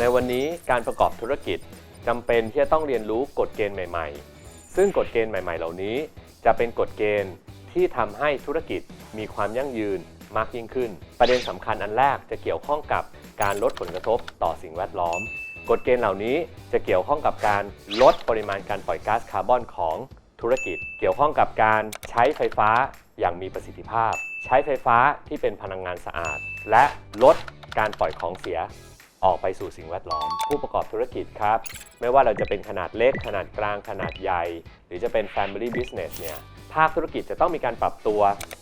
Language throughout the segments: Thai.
ในวันนี้การประกอบธุรกิจจำเป็นที่จะต้องเรียนรู้กฎเกณฑ์ใหม่ ๆ ซึ่งกฎเกณฑ์ใหม่ ๆ เหล่านี้ จะเป็นกฎเกณฑ์ที่ทำให้ธุรกิจมีความยั่งยืนมากยิ่งขึ้น ประเด็นสำคัญอันแรกจะเกี่ยวข้องกับการลดผลกระทบต่อสิ่งแวดล้อม กฎเกณฑ์เหล่านี้จะเกี่ยวข้องกับการลดปริมาณการปล่อยก๊าซคาร์บอนของธุรกิจ เกี่ยวข้องกับการใช้ไฟฟ้าอย่างมีประสิทธิภาพ ใช้ไฟฟ้าที่เป็นพลังงานสะอาด และลดการปล่อยของเสีย ออกไปสู่สิ่งแวดล้อม ผู้ประกอบธุรกิจครับ ไม่ว่าเราจะเป็นขนาดเล็ก ขนาดกลางขนาดใหญ่ หรือจะเป็น Family Business เนี่ยภาคธุรกิจจะต้องมีการปรับตัว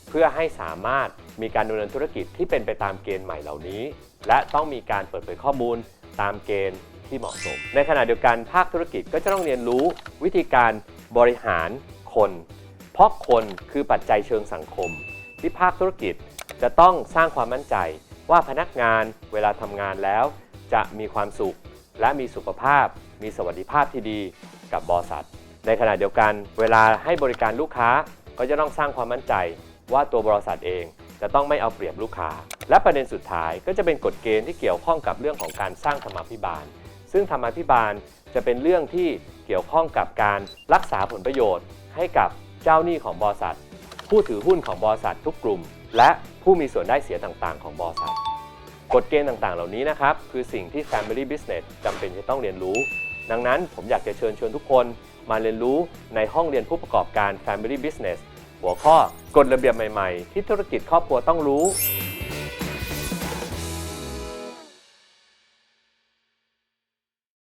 เพื่อให้สามารถมีการดำเนินธุรกิจที่เป็นไปตามเกณฑ์ใหม่เหล่านี้ และต้องมีการเปิดเผยข้อมูลตามเกณฑ์ที่เหมาะสม ในขณะเดียวกันภาคธุรกิจก็จะต้องเรียนรู้วิธีการบริหารคน เพราะคนคือปัจจัยเชิงสังคม ที่ภาคธุรกิจจะต้องสร้างความมั่นใจว่าพนักงานเวลาทำงานแล้ว จะมีความสุข และมีสุขภาพ มีสวัสดิภาพที่ดีกับบริษัท ในขณะเดียวกัน เวลาให้บริการลูกค้าก็จะต้องสร้างความมั่นใจว่าตัวบริษัทเองจะต้องไม่เอาเปรียบลูกค้า และประเด็นสุดท้ายก็จะเป็นกฎเกณฑ์ที่เกี่ยวข้องกับเรื่องของการสร้างธรรมาภิบาล ซึ่งธรรมาภิบาลจะเป็นเรื่องที่เกี่ยวข้องกับการรักษาผลประโยชน์ ให้กับเจ้าหนี้ของบริษัท ผู้ถือหุ้นของบริษัททุกกลุ่ม และผู้มีส่วนได้เสียต่างๆ ของบริษัท กฎเกณฑ์ต่างๆ เหล่านี้นะครับ คือสิ่งที่ Family Business จำเป็นจะต้องเรียนรู้ ดังนั้นผมอยากจะเชิญชวนทุกคนมาเรียนรู้ในห้องเรียนผู้ประกอบการ Family Business หัวข้อกฎระเบียบใหม่ ๆ ที่ธุรกิจครอบครัวต้องรู้